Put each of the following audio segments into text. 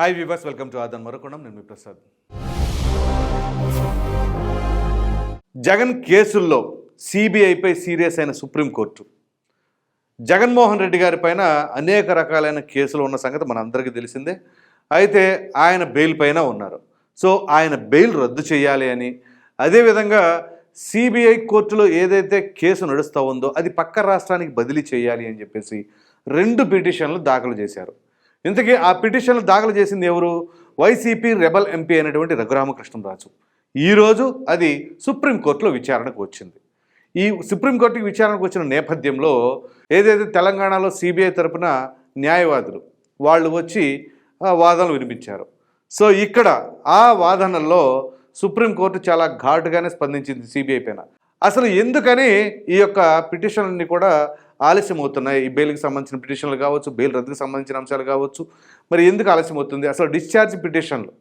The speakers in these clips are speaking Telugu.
హాయ్ వివర్స్ వెల్కమ్ టు ఆదన్ మరొకొండం నేను మీ ప్రసాద్ జగన్ కేసుల్లో సిబిఐపై సీరియస్ అయిన సుప్రీంకోర్టు. జగన్మోహన్ రెడ్డి గారి పైన అనేక రకాలైన కేసులు ఉన్న సంగతి మనందరికీ తెలిసిందే. అయితే ఆయన బెయిల్ పైన ఉన్నారు. సో ఆయన బెయిల్ రద్దు చేయాలి అని. అదేవిధంగా సిబిఐ కోర్టులో ఏదైతే కేసు నడుస్తూ ఉందో అది పక్క రాష్ట్రానికి బదిలీ చేయాలి అని చెప్పేసి రెండు పిటిషన్లు దాఖలు చేశారు. ఇంతకీ ఆ పిటిషన్లు దాఖలు చేసింది ఎవరు? వైసీపీ రెబల్ ఎంపీ అయినటువంటి రఘురామకృష్ణరాజు. ఈరోజు అది సుప్రీంకోర్టులో విచారణకు వచ్చింది. ఈ సుప్రీంకోర్టుకి విచారణకు వచ్చిన నేపథ్యంలో ఏదైతే తెలంగాణలో సిబిఐ తరపున న్యాయవాదులు వాళ్ళు వచ్చి ఆ వాదనలు వినిపించారు. సో ఇక్కడ ఆ వాదనల్లో సుప్రీంకోర్టు చాలా ఘాటుగానే స్పందించింది సిబిఐ పైన. అసలు ఎందుకని ఈ యొక్క పిటిషన్ని కూడా ఆలస్యం అవుతున్నాయి ఈ బెయిల్కి సంబంధించిన పిటిషన్లు కావచ్చు బెయిల్ రద్దుకు సంబంధించిన అంశాలు కావచ్చు. మరి ఎందుకు ఆలస్యం అవుతుంది అసలు డిశ్చార్జ్ పిటిషన్లు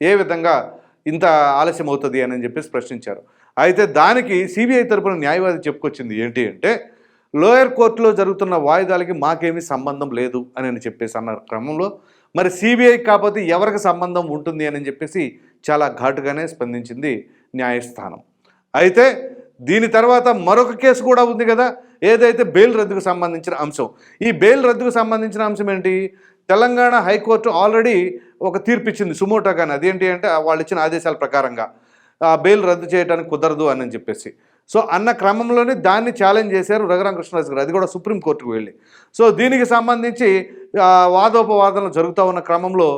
ఏ విధంగా ఇంత ఆలస్యం అవుతుంది అని చెప్పేసి ప్రశ్నించారు. అయితే దానికి సిబిఐ తరపున న్యాయవాది చెప్పుకొచ్చింది ఏంటి అంటే లోయర్ కోర్టులో జరుగుతున్న వాయిదాలకి మాకేమీ సంబంధం లేదు అని అని చెప్పేసి అన్న క్రమంలో. మరి సిబిఐ కాకపోతే ఎవరికి సంబంధం ఉంటుంది అని చెప్పేసి చాలా ఘాటుగానే స్పందించింది న్యాయస్థానం. అయితే దీని తర్వాత మరొక కేసు కూడా ఉంది కదా ఏదైతే బెయిల్ రద్దుకు సంబంధించిన అంశం ఈ బెయిల్ రద్దుకు సంబంధించిన అంశం ఏంటి? తెలంగాణ హైకోర్టు ఆల్రెడీ ఒక తీర్పు ఇచ్చింది సుమోటో కానీ అదేంటి అంటే వాళ్ళు ఇచ్చిన ఆదేశాల ప్రకారంగా. ఆ బెయిల్ రద్దు చేయడానికి కుదరదు అని చెప్పేసి. సో అన్న క్రమంలోనే దాన్ని ఛాలెంజ్ చేశారు రఘురామ కృష్ణరాజు గారు. అది కూడా సుప్రీంకోర్టుకు వెళ్ళి. సో దీనికి సంబంధించి వాదోపవాదనలు జరుగుతూ ఉన్న క్రమంలో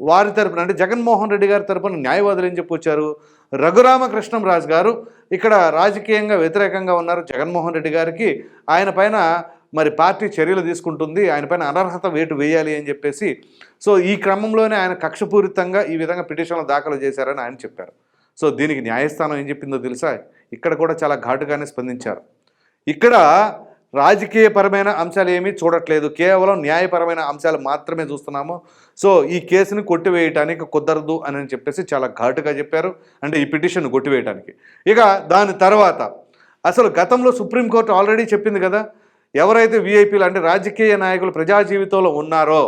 వారి తరపున అంటే జగన్మోహన్ రెడ్డి గారి తరపున న్యాయవాదులు ఏం చెప్పొచ్చారు? రఘురామకృష్ణంరాజు గారు ఇక్కడ రాజకీయంగా వ్యతిరేకంగా ఉన్నారు జగన్మోహన్ రెడ్డి గారికి. ఆయన పైన మరి పార్టీ చర్యలు తీసుకుంటుంది ఆయన పైన అనర్హత వేటు వేయాలి అని చెప్పేసి. సో ఈ క్రమంలోనే ఆయన కక్షపూరితంగా ఈ విధంగా పిటిషన్లు దాఖలు చేశారని ఆయన చెప్పారు. సో దీనికి న్యాయస్థానం ఏం చెప్పిందో తెలుసా? ఇక్కడ కూడా చాలా ఘాటుగానే స్పందించారు. ఇక్కడ రాజకీయపరమైన అంశాలు ఏమీ చూడట్లేదు. కేవలం న్యాయపరమైన అంశాలు మాత్రమే చూస్తున్నాము. సో ఈ కేసుని కొట్టివేయటానికి కుదరదు అని చెప్పేసి చాలా ఘాటుగా చెప్పారు. అంటే ఈ పిటిషన్ కొట్టివేయటానికి. ఇక దాని తర్వాత అసలు గతంలో సుప్రీంకోర్టు ఆల్రెడీ చెప్పింది కదా ఎవరైతే విఐపీలు అంటే రాజకీయ నాయకులు ప్రజా జీవితంలో ఉన్నారో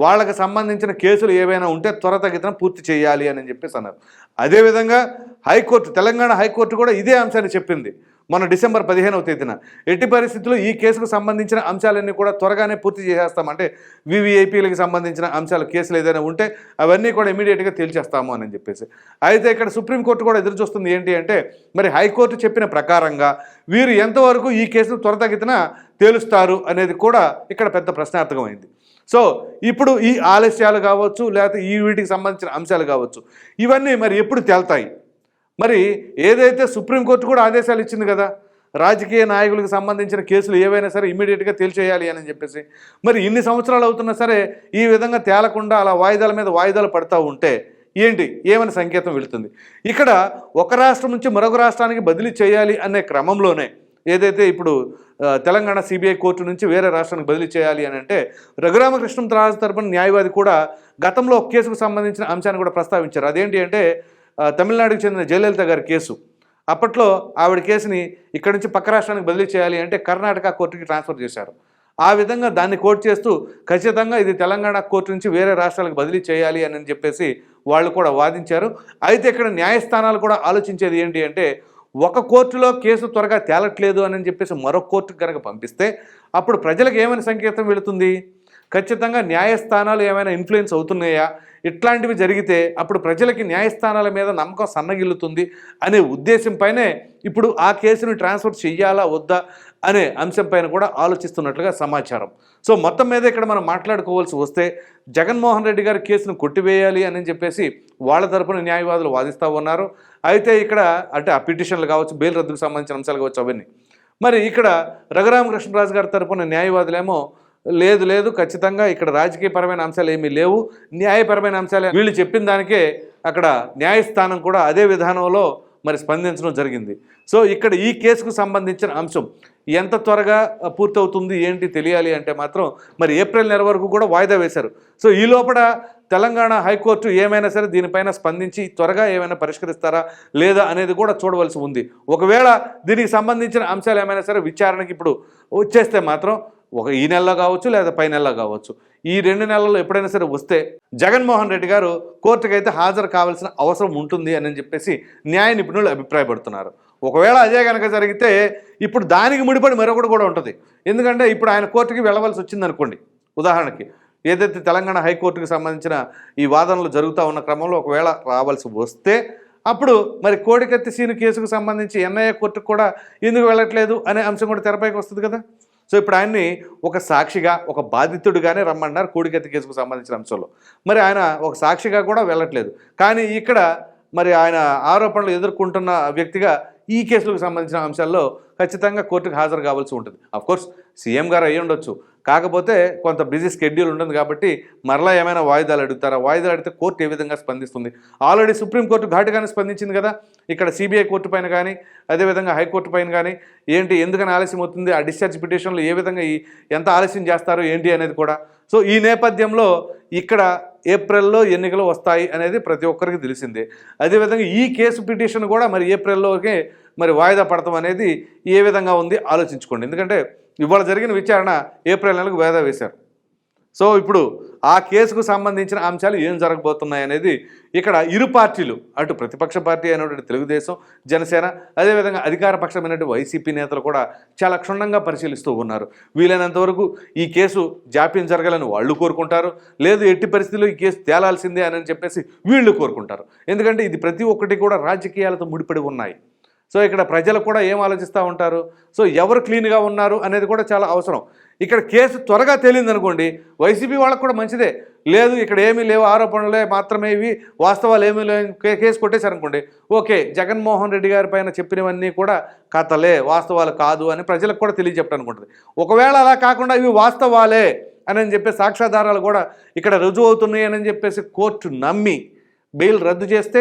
వాళ్ళకి సంబంధించిన కేసులు ఏవైనా ఉంటే త్వరతగతిన పూర్తి చేయాలి అని చెప్పేసి అన్నారు. అదేవిధంగా హైకోర్టు తెలంగాణ హైకోర్టు కూడా ఇదే అంశాన్ని చెప్పింది. మన డిసెంబర్ పదిహేనవ తేదీన. ఎట్టి పరిస్థితుల్లో ఈ కేసుకు సంబంధించిన అంశాలన్నీ కూడా త్వరగానే పూర్తి చేసేస్తాం. అంటే వివిఐపీలకు సంబంధించిన అంశాలు కేసులు ఏదైనా ఉంటే అవన్నీ కూడా ఇమీడియట్గా తేల్చేస్తాము అని చెప్పేసి. అయితే ఇక్కడ సుప్రీంకోర్టు కూడా ఎదురు చూస్తుంది ఏంటి అంటే మరి హైకోర్టు చెప్పిన ప్రకారంగా వీరు ఎంతవరకు ఈ కేసును త్వరతగతిన తేలుస్తారు అనేది కూడా ఇక్కడ పెద్ద ప్రశ్నార్థకమైంది సో ఇప్పుడు ఈ ఆలస్యాలు కావచ్చు లేకపోతే ఈ వీటికి సంబంధించిన అంశాలు కావచ్చు ఇవన్నీ మరి ఎప్పుడు తేల్తాయి? మరి ఏదైతే సుప్రీంకోర్టు కూడా ఆదేశాలు ఇచ్చింది కదా రాజకీయ నాయకులకు సంబంధించిన కేసులు ఏవైనా సరే ఇమీడియట్గా తేల్చేయాలి అని చెప్పేసి. మరి ఇన్ని సంవత్సరాలు అవుతున్నా సరే ఈ విధంగా తేలకుండా అలా వాయిదాల మీద వాయిదాలు పడతా ఉంటే ఏంటి? ఏమని సంకేతం వెళుతుంది? ఇక్కడ ఒక రాష్ట్రం నుంచి మరొక రాష్ట్రానికి బదిలీ చేయాలి అనే క్రమంలోనే ఏదైతే ఇప్పుడు తెలంగాణ సిబిఐ కోర్టు నుంచి వేరే రాష్ట్రానికి బదిలీ చేయాలి అని అంటే రఘురామకృష్ణరాజు తరపున న్యాయవాది కూడా గతంలో ఒక కేసుకు సంబంధించిన అంశాన్ని కూడా ప్రస్తావించారు. అదేంటి అంటే తమిళనాడుకు చెందిన జయలలిత గారి కేసు. అప్పట్లో ఆవిడ కేసుని ఇక్కడ నుంచి పక్క రాష్ట్రానికి బదిలీ చేయాలి అంటే కర్ణాటక కోర్టుకి ట్రాన్స్ఫర్ చేశారు. ఆ విధంగా దాన్ని కోర్టు చేస్తూ ఖచ్చితంగా ఇది తెలంగాణ కోర్టు నుంచి వేరే రాష్ట్రాలకు బదిలీ చేయాలి అని చెప్పేసి వాళ్ళు కూడా వాదించారు. అయితే ఇక్కడ న్యాయస్థానాలు కూడా ఆలోచించేది ఏంటి అంటే ఒక కోర్టులో కేసు త్వరగా తేలట్లేదు అని చెప్పేసి మరో కోర్టుకు కనుక పంపిస్తే అప్పుడు ప్రజలకు ఏమైనా సంకేతం వెళుతుంది? ఖచ్చితంగా న్యాయస్థానాలు ఏమైనా ఇన్ఫ్లుయెన్స్ అవుతున్నాయా? ఇట్లాంటివి జరిగితే అప్పుడు ప్రజలకి న్యాయస్థానాల మీద నమ్మకం సన్నగిల్లుతుంది అనే ఉద్దేశంపైనే ఇప్పుడు ఆ కేసును ట్రాన్స్ఫర్ చెయ్యాలా వద్దా అనే అంశంపైన కూడా ఆలోచిస్తున్నట్లుగా సమాచారం. సో మొత్తం మీద ఇక్కడ మనం మాట్లాడుకోవాల్సి వస్తే జగన్మోహన్ రెడ్డి గారి కేసును కొట్టివేయాలి అని చెప్పేసి వాళ్ళ తరపున న్యాయవాదులు వాదిస్తూ ఉన్నారు. అయితే ఇక్కడ అంటే ఆ పిటిషన్లు కావచ్చు బెయిల్ రద్దుకు సంబంధించిన అంశాలు కావచ్చు అవన్నీ. మరి ఇక్కడ రఘురామకృష్ణరాజు గారి తరపున న్యాయవాదులేమో లేదు లేదు ఖచ్చితంగా ఇక్కడ రాజకీయపరమైన అంశాలు ఏమీ లేవు. న్యాయపరమైన అంశాలు. వీళ్ళు చెప్పిన దానికే అక్కడ న్యాయస్థానం కూడా అదే విధానంలో మరి స్పందించడం జరిగింది. సో ఇక్కడ ఈ కేసుకు సంబంధించిన అంశం ఎంత త్వరగా పూర్తవుతుంది ఏంటి తెలియాలి అంటే మాత్రం మరి ఏప్రిల్ నెల వరకు కూడా వాయిదా వేశారు. సో ఈ లోపల తెలంగాణ హైకోర్టు ఏమైనా సరే దీనిపైన స్పందించి త్వరగా ఏమైనా పరిష్కరిస్తారా లేదా అనేది కూడా చూడవలసి ఉంది. ఒకవేళ దీనికి సంబంధించిన అంశాలు ఏమైనా సరే విచారణకి ఇప్పుడు వచ్చేస్తే మాత్రం ఒక ఈ నెలలో కావచ్చు లేదా పై నెలలో కావచ్చు. ఈ రెండు నెలల్లో ఎప్పుడైనా సరే వస్తే జగన్మోహన్ రెడ్డి గారు కోర్టుకు అయితే హాజరు కావాల్సిన అవసరం ఉంటుంది అని చెప్పేసి న్యాయ నిపుణులు అభిప్రాయపడుతున్నారు. ఒకవేళ అదే కనుక జరిగితే ఇప్పుడు దానికి ముడిపడి మరొకటి కూడా ఉంటుంది. ఎందుకంటే ఇప్పుడు ఆయన కోర్టుకి వెళ్ళవలసి వచ్చింది అనుకోండి. ఉదాహరణకి ఏదైతే తెలంగాణ హైకోర్టుకు సంబంధించిన ఈ వాదనలు జరుగుతూ ఉన్న క్రమంలో ఒకవేళ రావాల్సి వస్తే అప్పుడు మరి కోడికత్తి సీను కేసుకు సంబంధించి ఎన్ఐఏ కోర్టుకు కూడా ఎందుకు వెళ్ళట్లేదు అనే అంశం కూడా తెరపైకి వస్తుంది కదా. సో ఇప్పుడు ఆయన్ని ఒక సాక్షిగా ఒక బాధితుడిగానే రమ్మన్నారు కోడికత్తి కేసుకు సంబంధించిన అంశంలో. మరి ఆయన ఒక సాక్షిగా కూడా వెళ్ళట్లేదు. కానీ ఇక్కడ మరి ఆయన ఆరోపణలు ఎదుర్కొంటున్న వ్యక్తిగా ఈ కేసులకు సంబంధించిన అంశాల్లో ఖచ్చితంగా కోర్టుకు హాజరు కావాల్సి ఉంటుంది. కోర్స్ సీఎం గారు అయ్యి ఉండొచ్చు కాకపోతే కొంత బిజీ స్కెడ్యూల్ ఉంటుంది కాబట్టి మరలా ఏమైనా వాయిదాలు అడుగుతారా? వాయిదాలు అడిగితే కోర్టు ఏ విధంగా స్పందిస్తుంది? ఆల్రెడీ సుప్రీంకోర్టు ఘాటుగానే స్పందించింది కదా? ఇక్కడ సిబిఐ కోర్టు పైన కానీ అదేవిధంగా హైకోర్టు పైన కానీ ఏంటి ఎందుకని ఆలస్యం అవుతుంది? ఆ డిశ్చార్జ్ పిటిషన్లు ఏ విధంగా ఈ ఎంత ఆలస్యం చేస్తారు ఏంటి అనేది కూడా. సో ఈ నేపథ్యంలో ఇక్కడ ఏప్రిల్లో ఎన్నికలు వస్తాయి అనేది ప్రతి ఒక్కరికి తెలిసిందే. అదేవిధంగా ఈ కేసు పిటిషన్ కూడా మరి ఏప్రిల్లోకి మరి వాయిదా పడతాం అనేది ఏ విధంగా ఉంది ఆలోచించుకోండి. ఎందుకంటే ఇవాళ జరిగిన విచారణ ఏప్రిల్ నెలకు వాయిదా వేశారు. సో ఇప్పుడు ఆ కేసుకు సంబంధించిన అంశాలు ఏం జరగబోతున్నాయి అనేది ఇక్కడ ఇరు పార్టీలు అటు ప్రతిపక్ష పార్టీ అయినటువంటి తెలుగుదేశం జనసేన అదేవిధంగా అధికార పక్షమైనటువంటి వైసీపీ నేతలు కూడా చాలా క్షుణ్ణంగా పరిశీలిస్తూ ఉన్నారు. వీలైనంత వరకు ఈ కేసు జాప్యం జరగాలని వాళ్ళు కోరుకుంటారు. లేదు ఎట్టి పరిస్థితుల్లో ఈ కేసు తేలాల్సిందే అని చెప్పేసి వీళ్ళు కోరుకుంటారు. ఎందుకంటే ఇది ప్రతి ఒక్కటి కూడా రాజకీయాలతో ముడిపడి ఉన్నాయి. సో ఇక్కడ ప్రజలు కూడా ఏం ఆలోచిస్తూ ఉంటారు? సో ఎవరు క్లీన్గా ఉన్నారు అనేది కూడా చాలా అవసరం. ఇక్కడ కేసు త్వరగా తేలింది అనుకోండి వైసీపీ వాళ్ళకు కూడా మంచిదే. లేదు ఇక్కడ ఏమీ లేవు ఆరోపణలే మాత్రమే ఇవి వాస్తవాలు ఏమీ లేవు కే- కేసు కొట్టేశారనుకోండి ఓకే జగన్మోహన్ రెడ్డి గారి పైన చెప్పినవన్నీ కూడా కథలే వాస్తవాలు కాదు అని ప్రజలకు కూడా తెలియజెప్పనుకుంటుంది ఒకవేళ అలా కాకుండా ఇవి వాస్తవాలే అని చెప్పి సాక్ష్యాధారాలు కూడా ఇక్కడ రుజువు అవుతున్నాయి అని చెప్పేసి కోర్టు నమ్మి బెయిల్ రద్దు చేస్తే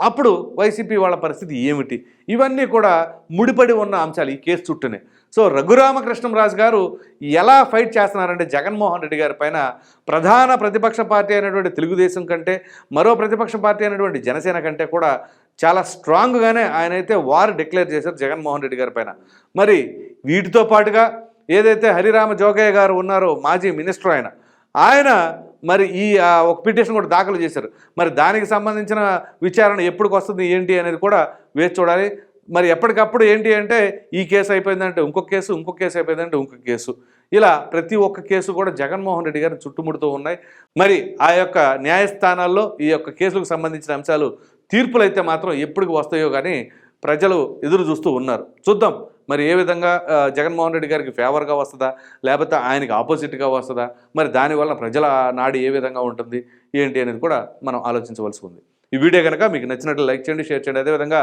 అప్పుడు వైసీపీ వాళ్ళ పరిస్థితి ఏమిటి? ఇవన్నీ కూడా ముడిపడి ఉన్న అంశాలు ఈ కేసు చుట్టూనే. సో రఘురామకృష్ణంరాజు గారు ఎలా ఫైట్ చేస్తున్నారంటే జగన్మోహన్ రెడ్డి గారి పైన ప్రధాన ప్రతిపక్ష పార్టీ అయినటువంటి తెలుగుదేశం కంటే మరో ప్రతిపక్ష పార్టీ అయినటువంటి జనసేన కంటే కూడా చాలా స్ట్రాంగ్గానే ఆయన అయితే వారు డిక్లేర్ చేశారు జగన్మోహన్ రెడ్డి గారి పైన. మరి వీటితో పాటుగా ఏదైతే హరిరామ జోగయ్య గారు ఉన్నారో మాజీ మినిస్టర్ ఆయన ఆయన మరి ఈ ఆ, ఒక పిటిషన్ కూడా దాఖలు చేశారు. మరి దానికి సంబంధించిన విచారణ ఎప్పటికి వస్తుంది ఏంటి అనేది కూడా వేచి చూడాలి. మరి ఎప్పటికప్పుడు ఏంటి అంటే ఈ కేసు అయిపోయిందంటే ఇంకొక కేసు ఇంకొక కేసు అయిపోయిందంటే ఇంకొక కేసు. ఇలా ప్రతి ఒక్క కేసు కూడా జగన్మోహన్ రెడ్డి గారిని చుట్టుముడుతూ ఉన్నాయి. మరి ఆ యొక్క న్యాయస్థానాల్లో ఈ యొక్క కేసులకు సంబంధించిన అంశాలు తీర్పులు అయితే మాత్రం ఎప్పటికి వస్తాయో కానీ ప్రజలు ఎదురు చూస్తూ ఉన్నారు. చూద్దాం. మరి ఏ విధంగా జగన్మోహన్ రెడ్డి గారికి ఫేవర్గా వస్తుందా? లేకపోతే ఆయనకి ఆపోజిట్గా వస్తుందా? మరి దానివల్ల ప్రజల నాడి ఏ విధంగా ఉంటుంది? ఏంటి అనేది కూడా మనం ఆలోచించవలసి ఉంది. ఈ వీడియో కనుక మీకు నచ్చినట్లు లైక్ చేయండి షేర్ చేయండి. అదేవిధంగా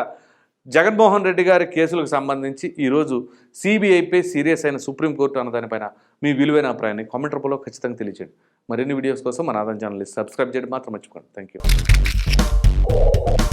జగన్మోహన్ రెడ్డి గారి కేసులకు సంబంధించి ఈరోజు సిబిఐపై సీరియస్ అయిన సుప్రీంకోర్టు అన్న దానిపైన మీ విలువైన అభిప్రాయాన్ని కామెంట్ రూపంలో ఖచ్చితంగా తెలియచేయండి. మరిన్ని వీడియోస్ కోసం మన ఆదాయం ఛానల్ని సబ్స్క్రైబ్ చేయడం మాత్రం మర్చిపోండి థ్యాంక్ యూ